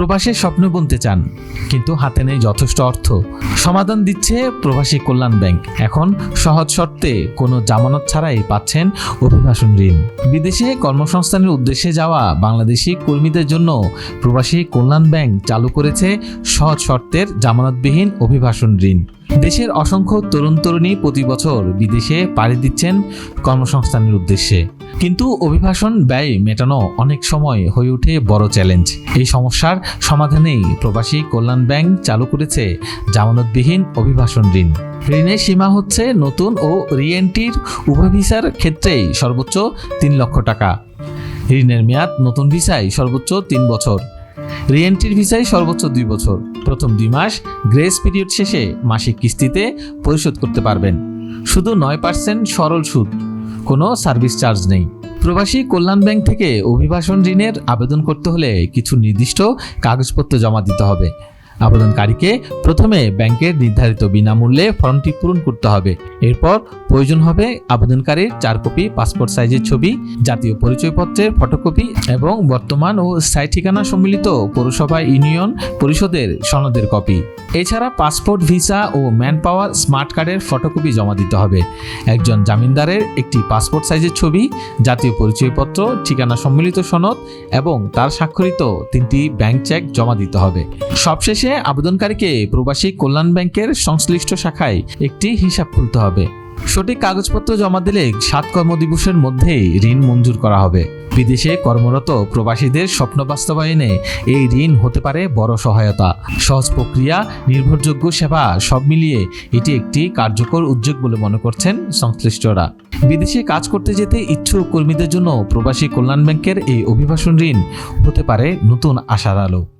প্রবাসের স্বপ্ন বুনতে চান, কিন্তু হাতে নেই যথেষ্ট অর্থ। সমাধান দিচ্ছে প্রবাসী কল্যাণ ব্যাংক। এখন সহজ শর্তে কোনো জামানত ছাড়াই পাচ্ছেন অভিবাসন ঋণ। বিদেশে কর্মসংস্থানের উদ্দেশ্যে যাওয়া বাংলাদেশি কর্মীদের জন্য প্রবাসী কল্যাণ ব্যাংক চালু করেছে সহজ শর্তের জামানতবিহীন অভিবাসন ঋণ। দেশের অসংখ্য তরুণ তরুণী প্রতি বছর বিদেশে পাড়ি দিচ্ছেন কর্মসংস্থানের উদ্দেশ্যে। কিন্তু অভিবাসন ব্যয় মেটানো অনেক সময় হয়ে ওঠে বড় চ্যালেঞ্জ। এই সমস্যার সমাধানেই প্রবাসী কল্যাণ ব্যাংক চালু করেছে জামানতবিহীন অভিবাসন ঋণ। ঋণের সীমা হচ্ছে নতুন ও রিএন্ট্রির উভয় ভিসার ক্ষেত্রেই সর্বোচ্চ তিন লক্ষ টাকা। ঋণের মেয়াদ নতুন ভিসায় সর্বোচ্চ তিন বছর। রিএন্ট্রির ভিসায় সর্বোচ্চ দুই বছর। প্রথম দুই মাস গ্রেস পিরিয়ড শেষে মাসিক কিস্তিতে পরিশোধ করতে পারবেন। শুধু নয় পার্সেন্ট সরল সুদ। কোনো সার্ভিস চার্জ নেই। প্রবাসী কল্যাণ ব্যাংক থেকে অভিবাসন ঋণের আবেদন করতে হলে কিছু নির্দিষ্ট কাগজপত্র জমা দিতে হবে। আবেদনকারীকে প্রথমে ব্যাংকের নির্ধারিত বিনামূল্যে ফর্মটি পূরণ করতে হবে। এরপর প্রয়োজন হবে আবেদনকারীর চার কপি পাসপোর্ট সাইজের ছবি, জাতীয় পরিচয়পত্রের ফটোকপি এবং বর্তমান ও স্থায়ী ঠিকানা সম্মিলিত পৌরসভা ইউনিয়ন পরিষদের সনদের কপি। এছাড়া পাসপোর্ট, ভিসা ও ম্যান পাওয়ার স্মার্ট কার্ডের ফটোকপি জমা দিতে হবে। একজন জামিনদারের একটি পাসপোর্ট সাইজের ছবি, জাতীয় পরিচয়পত্র, ঠিকানা সম্মিলিত সনদ এবং তার স্বাক্ষরিত তিনটি ব্যাংক চেক জমা দিতে হবে। সবশেষে আবেদনকারীকে প্রবাসী কল্যাণ ব্যাংকের সংশ্লিষ্ট শাখায় একটি হিসাব খুলতে হবে। সঠিক কাগজপত্র জমা দিলে সাত কর্মদিবসের মধ্যেই ঋণ মঞ্জুর করা হবে। বিদেশে কর্মরত প্রবাসীদের স্বপ্ন বাস্তবায়নে এই ঋণ হতে পারে বড় সহায়তা। সহজ প্রক্রিয়া, নির্ভরযোগ্য সেবা সব মিলিয়ে এটি একটি কার্যকর উদ্যোগ বলে মনে করছেন সংশ্লিষ্টরা। বিদেশে কাজ করতে যেতে ইচ্ছুক কর্মীদের জন্য প্রবাসী কল্যাণ ব্যাংকের এই অভিবাসন ঋণ হতে পারে নতুন আশার আলো।